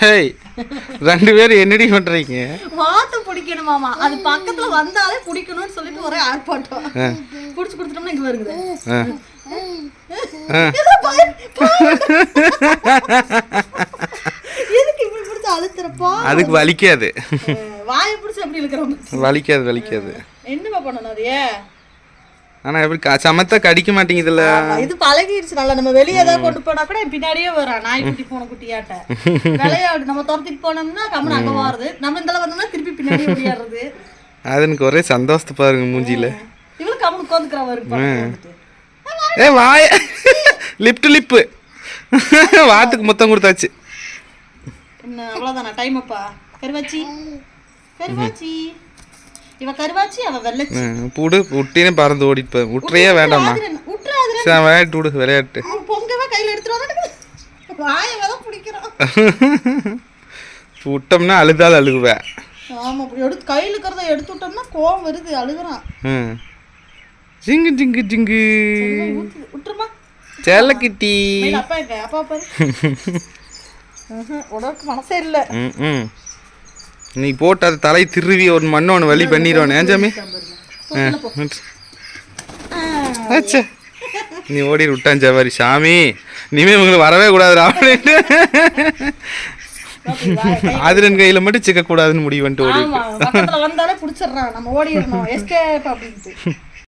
Hey ரெண்டு பேரும் என்னடி பண்றீங்க? மாத்து பிடிக்கணுமாமா அது பக்கத்துல வந்தாலே பிடிக்கணும்னு சொல்லிட்டு ஒரே ஆர்ப்பாட்டம். புடிச்சு கொடுத்துட்டோம்னா இங்க அழுத்துறப்பா? அதுக்கு வலிக்காது. வாயை பிடிச்சு அப்படி இழுக்கிறோம்? வலிக்காது வலிக்காது. என்னப்பா பண்ணணும் அதையே ஆனா எப்படி சமத்தா கடிக்க மாட்டேங்குதுல்ல? இது பழகிடுச்சு நல்லா நம்ம வெளியே ஏதாவது கொண்டு போனா கூட பின்னாடியே வரான் நாய்க்குட்டி போன குட்டியாட்ட. விளையாடு நம்ம துரத்திட்டு போனோம்னா கம்மன் அங்க வாருது. நம்ம இந்த வந்தோம்னா திருப்பி பின்னாடியே ஓடியாடுறது. அது எனக்கு ஒரே சந்தோஷத்தை பாருங்க மூஞ்சில இவளும் கம்மன் உட்காந்துக்கிறா வருது ஏ வாய லிப்ட் லிப்பு. வாத்துக்கு மொத்தம் கொடுத்தாச்சு. என்ன அவ்வளவுதானா? டைம் அப்பா. கருவாச்சி. கருவாச்சி. இவ கருவாச்சி அவ வெள்ளச்சி. புடு விட்டினே பறந்து ஓடிட்டு போய் விட்டுறையே வேண்டாமா விட்டுறாது சரி விளையாட்டு விடு விளையாட்டு. பொங்கவே கையில எடுத்துட்டு வாயை தான் பிடிக்கிறோம் விட்டோம்னா அழுதாலும் அழுகுவேன் ஆமா அப்படி எடுத்து கையில இருக்கிறத எடுத்து விட்டோம்னா கோவம் வருது அழுகுறான். ம். ஜிங்கு ஜிங்கு ஜிங்கு. விட்டுருமா. செல்லக்கிட்டி மேல அப்பா அப்பா பாரு. உனக்கு மனசே இல்ல. ம் ம். நீ போட்டு அது தலை திருவி ஒரு மண்ணு ஒன்று வழி பண்ணிடுவானே. ஏஞ்சாமி ஆச்சா நீ ஓடி விட்டான் ஜவாரி சாமி இனிமே உங்களுக்கு வரவே கூடாதுடா. அப்படின்ட்டு ஆதிரன் கையில மட்டும் சிக்க கூடாதுன்னு முடிவு பண்ணிட்டு ஓடி